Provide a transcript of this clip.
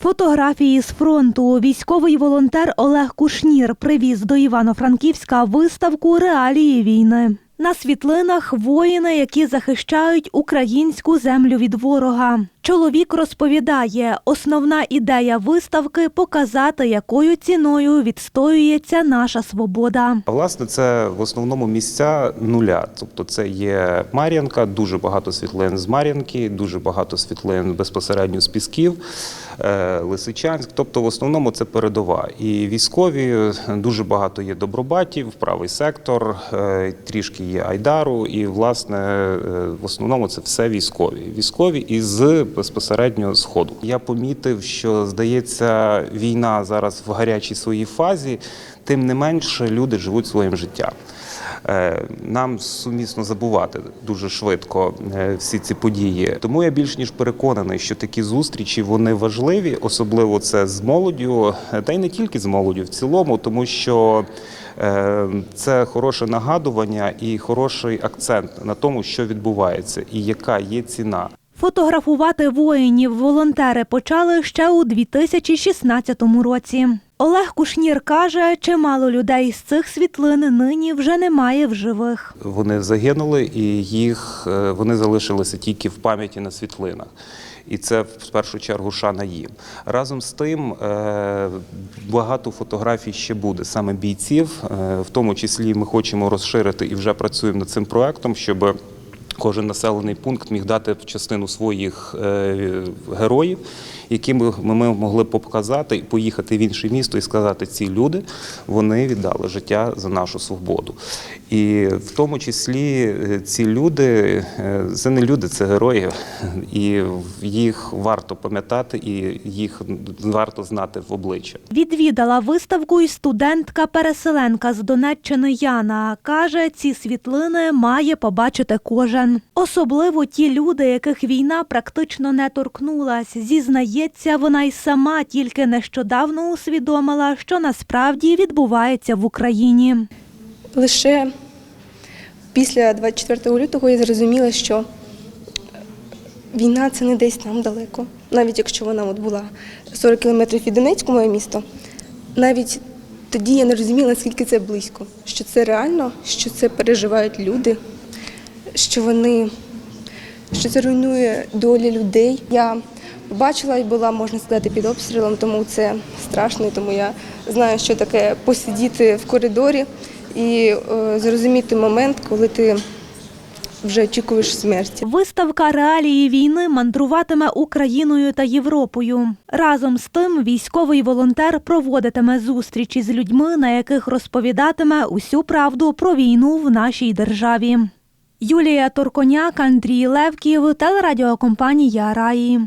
Фотографії з фронту військовий волонтер Олег Кушнір привіз до Івано-Франківська виставку Реалії війни. На світлинах воїни, які захищають українську землю від ворога. Чоловік розповідає, основна ідея виставки показати, якою ціною відстоюється наша свобода. Власне, це в основному місця нуля. Тобто, це є Мар'янка, дуже багато світлин з Мар'янки, дуже багато світлин безпосередньо з Пісків, е, Лисичанськ. Тобто, в основному це передова. І військові дуже багато є добробатів, правий сектор, е, трішки є Айдару. І, власне, е, в основному це все військові. Військові із безпосередньо сходу. Я помітив, що здається, війна зараз в гарячій своїй фазі, тим не менше люди живуть своїм життям. Е, Нам сумісно забувати дуже швидко е, всі ці події. Тому я більш ніж переконаний, що такі зустрічі вони важливі, особливо це з молоддю, е, та й не тільки з молоддю в цілому, тому що це хороше нагадування і хороший акцент на тому, що відбувається, і яка є ціна. Фотографувати воїнів волонтери почали ще у 2016 році. Олег Кушнір каже, чимало людей з цих світлин нині вже немає в живих. Вони загинули, і їх е, вони залишилися тільки в пам'яті на світлинах. І це в першу чергу шана їм. Разом з тим е, багато фотографій ще буде саме бійців. Е, В тому числі ми хочемо розширити і вже працюємо над цим проектом, щоб кожен населений пункт міг дати частину своїх е, героїв, які ми, могли б показати поїхати в інше місто і сказати, ці люди вони віддали життя за нашу свободу. І в тому числі е, ці люди, е, це не люди, це герої, і їх варто пам'ятати, і їх варто знати в обличчя. Відвідала виставку і студентка-переселенка з Донеччини Яна. Каже, ці світлини має побачити кожен. Особливо ті люди, яких війна практично не торкнулась. Зізнається, вона й сама тільки нещодавно усвідомила, що насправді відбувається в Україні. Лише після 24 лютого я зрозуміла, що війна це не десь там далеко. Навіть якщо вона от була 40 кілометрів від Донецьку, моє місто, навіть тоді я не розуміла, наскільки це близько, що це реально, що це переживають люди, що вони що це руйнує долі людей. Я бачила і була, можна сказати, під обстрілом, тому це страшно, тому я знаю, що таке посидіти в коридорі і е, зрозуміти момент, коли ти вже очікуєш смерті. Виставка реалії війни мандруватиме Україною та Європою. Разом з тим, військовий волонтер проводитиме зустрічі з людьми, на яких розповідатиме усю правду про війну в нашій державі. Юлія Торконяк, Андрій Левків, телерадіокомпанія Раї.